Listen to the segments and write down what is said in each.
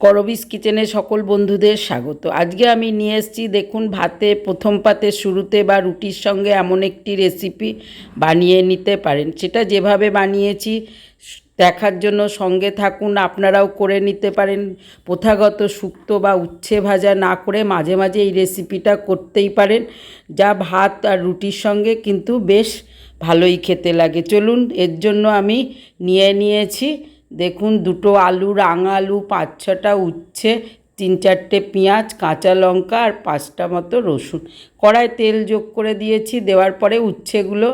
করবিস কিচেনে সকল বন্ধুদের স্বাগত। আজকে আমি নিয়ে এসেছি, দেখুন, ভাতে, প্রথম পাতে, শুরুতে বা রুটির সঙ্গে এমন একটি রেসিপি বানিয়ে নিতে পারেন। সেটা যেভাবে বানিয়েছি, দেখার জন্য সঙ্গে থাকুন, আপনারাও করে নিতে পারেন। প্রথাগত শুক্তো বা উচ্ছে ভাজা না করে মাঝে মাঝে এই রেসিপিটা করতেই পারেন। যা ভাত আর রুটির সঙ্গে কিন্তু বেশ ভালোই খেতে লাগে। চলুন, এর জন্য আমি নিয়ে নিয়েছি দেখুন, দুটো আলু, রাঙা আলু পাঁচ ছটা উচ্ছে তিন চারটে পেঁয়াজ, কাঁচা লঙ্কা আর পাঁচটা মতো রসুন। কড়ায় তেল যোগ করে দিয়েছি, দেওয়ার পরে উচ্ছেগুলো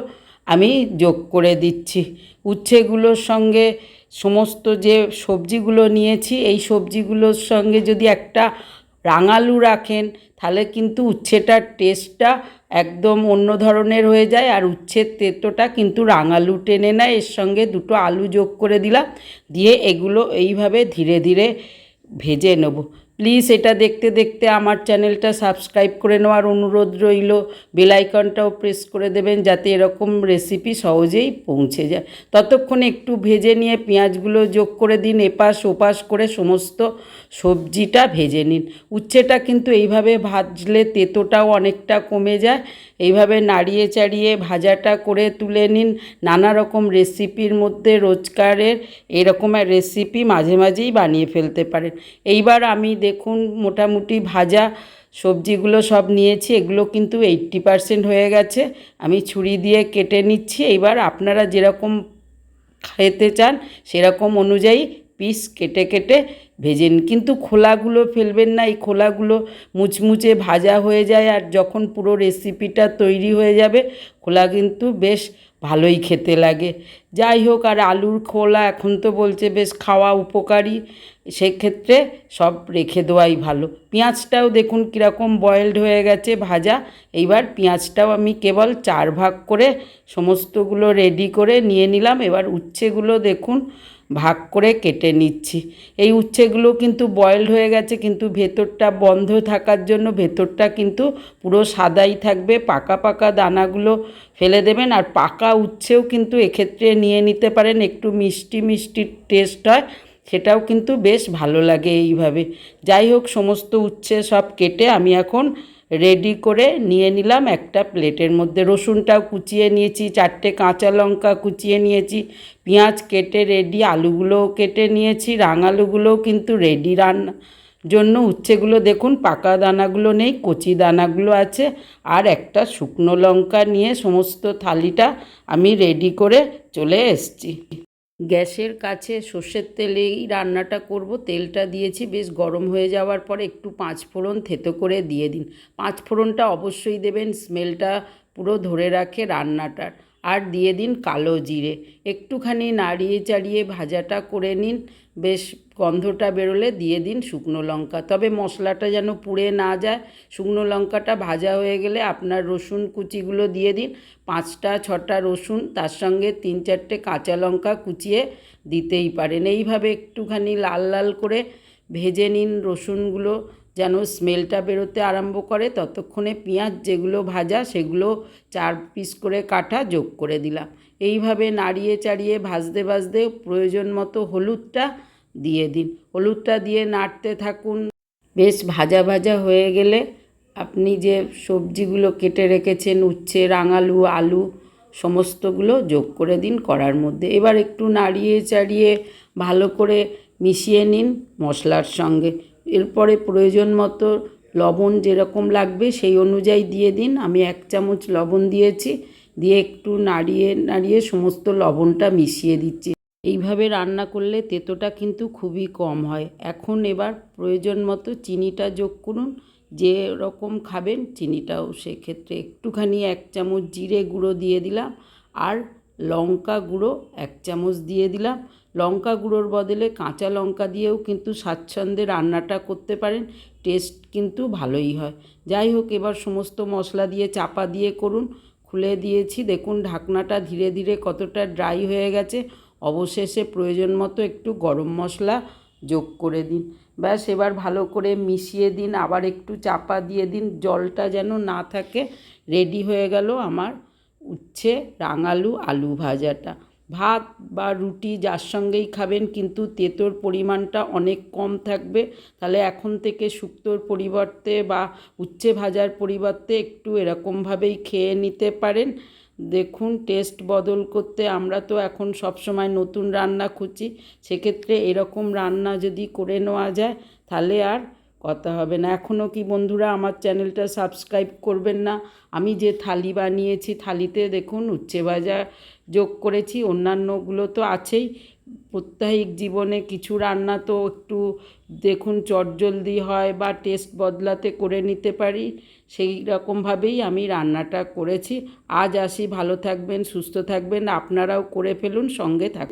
আমি যোগ করে দিচ্ছি। উচ্ছেগুলোর সঙ্গে সমস্ত যে সবজিগুলো নিয়েছি, এই সবজিগুলোর সঙ্গে যদি একটা রাঙালু রাখেন, তাহলে কিন্তু উচ্ছেটার টেস্টটা একদম অন্য ধরনের হয়ে যায় আর উচ্ছের তেতোটা কিন্তু রাঙালু টেনে নেয়। এর সঙ্গে দুটো আলু যোগ করে দিলাম। দিয়ে এগুলো এইভাবে ধীরে ধীরে ভেজে নেব। প্লিজ এটা দেখতে দেখতে আমার চ্যানেলটা সাবস্ক্রাইব করে নেওয়ার অনুরোধ রইল। বেলাইকনটাও প্রেস করে দেবেন যাতে এরকম রেসিপি সহজেই পৌঁছে যায়। ততক্ষণে একটু ভেজে নিয়ে পেঁয়াজগুলো যোগ করে দিন, এপাশ ওপাশ করে সমস্ত সবজিটা ভেজে নিন। উচ্ছেটা কিন্তু এইভাবে ভাজলে তেতোটাও অনেকটা কমে যায়। এইভাবে নাড়িয়ে চাড়িয়ে ভাজাটা করে তুলে নিন। নানা রকম রেসিপির মধ্যে রোজকারের এরকম রেসিপি মাঝে মাঝেই বানিয়ে ফেলতে পারেন। এইবার আমি দেখুন, মোটামুটি ভাজা সবজিগুলো সব নিয়েছি, এগুলো কিন্তু এইট্টি পারসেন্ট হয়ে গেছে। আমি ছুরি দিয়ে কেটে নিচ্ছি। এবার আপনারা যেরকম খেতে চান, সেরকম অনুযায়ী পিস কেটে কেটে ভেজে নিন। কিন্তু খোলাগুলো ফেলবেন না, এই খোলাগুলো মুচমুচে ভাজা হয়ে যায় আর যখন পুরো রেসিপিটা তৈরি হয়ে যাবে, খোলা কিন্তু বেশ ভালোই খেতে লাগে। যাই হোক, আর আলুর খোলা এখন তো বলছে বেশ খাওয়া উপকারী, সেক্ষেত্রে সব রেখে দেওয়াই ভালো। পেঁয়াজটাও দেখুন কীরকম বয়েলড হয়ে গেছে ভাজা। এইবার পেঁয়াজটাও আমি কেবল চার ভাগ করে সমস্তগুলো রেডি করে নিয়ে নিলাম। এবার উচ্ছেগুলো দেখুন ভাগ করে কেটে নিচ্ছি। এই উচ্ছেগুলো কিন্তু বয়েলড হয়ে গেছে, কিন্তু ভেতরটা বন্ধ থাকার জন্য ভেতরটা কিন্তু পুরো সাদাই থাকবে। পাকা পাকা দানাগুলো ফেলে দেবেন আর পাকা উচ্ছেও কিন্তু এক্ষেত্রে নিয়ে নিতে পারেন। একটু মিষ্টি মিষ্টি টেস্ট হয়। সেটাও কিন্তু বেশ ভালো লাগে এইভাবে। যাই হোক, সমস্ত উচ্ছে সব কেটে আমি এখন রেডি করে নিয়ে নিলাম একটা প্লেটের মধ্যে। রসুনটাও কুচিয়ে নিয়েছি, চারটে কাঁচা লঙ্কা কুচিয়ে নিয়েছি, পেঁয়াজ কেটে রেডি আলুগুলোও কেটে নিয়েছি, রাঙালুগুলোও কিন্তু রেডি রান্না জন্য উচ্ছেগুলো দেখুন, পাকা দানাগুলো নেই, কচি দানাগুলো আছে, আর একটা শুকনো লঙ্কা নিয়ে সমস্ত থালিটা আমি রেডি করে চলে এসেছি। গ্যাসের কাছে সর্ষের তেলেই রান্নাটা করব। তেলটা দিয়েছি, বেশ গরম হয়ে যাওয়ার পরে একটু পাঁচ ফোড়ন থেতো করে দিয়ে দিন। পাঁচ ফোড়নটা অবশ্যই দেবেন, স্মেলটা পুরো ধরে রাখে রান্নাটার। আর দিয়ে দিন কালো জিরে। একটুখানি নাড়িয়ে চাড়িয়ে ভাজাটা করে নিন। বেশ গন্ধটা বেরোলে দিয়ে দিন শুকনো লঙ্কা। তবে মশলাটা যেন পুড়ে না যায়। শুকনো লঙ্কাটা ভাজা হয়ে গেলে আপনার রসুন কুচিগুলো দিয়ে দিন। পাঁচটা, ছটা রসুন, তার সঙ্গে তিন চারটে কাঁচা লঙ্কা কুচিয়ে দিতেই পারেন। এইভাবে একটুখানি লাল লাল করে ভেজে নিন রসুনগুলো। যেন স্মেলটা বেরোতে আরম্ভ করে, ততক্ষণে পেঁয়াজ যেগুলো ভাজা সেগুলো চার পিস করে কাটা যোগ করে দিলাম। এইভাবে নাড়িয়ে চাড়িয়ে ভাজতে ভাজতে প্রয়োজন মতো হলুদটা দিয়ে দিন। হলুদটা দিয়ে নাড়তে থাকুন। বেশ ভাজা ভাজা হয়ে গেলে আপনি যে সবজিগুলো কেটে রেখেছেন, উচ্ছে, রাঙালু, আলু সমস্তগুলো যোগ করে দিন করার মধ্যে। এবার একটু নাড়িয়ে চাড়িয়ে ভালো করে মিশিয়ে নিন মশলার সঙ্গে। এরপরে প্রয়োজন মতো লবণ যেরকম লাগবে সেই অনুযায়ী দিয়ে দিন। আমি এক চামচ লবণ দিয়েছি, দিয়ে একটু নাড়িয়ে নাড়িয়ে সমস্ত লবণটা মিশিয়ে দিচ্ছি। এইভাবে রান্না করলে তেতোটা কিন্তু খুবই কম হয়। এখন এবার প্রয়োজন মতো চিনিটা যোগ করুন, যে রকম খাবেন চিনিটাও সেক্ষেত্রে একটুখানি এক চামচ জিরে গুঁড়ো দিয়ে দিলাম, আর লঙ্কা গুঁড়ো এক চামচ দিয়ে দিলাম। লঙ্কা গুঁড়োর বদলে কাঁচা লঙ্কা দিয়েও কিন্তু স্বাচ্ছন্দ্যে রান্নাটা করতে পারেন। টেস্ট কিন্তু ভালোই হয়। যাই হোক, এবার সমস্ত মশলা দিয়ে চাপা দিয়ে করুন। খুলে দিয়েছি। দেখুন, ঢাকনাটা ধীরে ধীরে কতটা ড্রাই হয়ে গেছে। অবশেষে প্রয়োজন মতো একটু গরম মশলা যোগ করে দিন। ব্যাস, এবার ভালো করে মিশিয়ে দিন। আবার একটু চাপা দিয়ে দিন। জলটা যেন না থাকে। রেডি হয়ে গেল আমার উচ্ছে রাঙালু আলু ভাজাটা। ভাত বা রুটি যার সঙ্গেই খাবেন, কিন্তু তেতোর পরিমাণটা অনেক কম থাকবে। তাহলে এখন থেকে শুক্তোর পরিবর্তে বা উচ্ছে ভাজার পরিবর্তে একটু এরকমভাবেই খেয়ে নিতে পারেন। দেখুন, টেস্ট বদল করতে আমরা তো এখন সবসময় নতুন রান্না খুঁজি সেক্ষেত্রে এরকম রান্না যদি করে নেওয়া যায়, তাহলে আর কথা হবে না। এখনও কি বন্ধুরা আমার চ্যানেলটা সাবস্ক্রাইব করবেন না? আমি যে থালি বানিয়েছি, থালিতে দেখুন উচ্ছে ভাজা যোগ করেছি, অন্যান্যগুলো তো আছেই। প্রত্যাহিক জীবনে কিছু রান্না তো একটু দেখুন চটজলদি হয় বা টেস্ট বদলাতে করে নিতে পারি। সেই রকমভাবেই আমি রান্নাটা করেছি। আজ আসি, ভালো থাকবেন, সুস্থ থাকবেন, আপনারাও করে ফেলুন, সঙ্গে থাক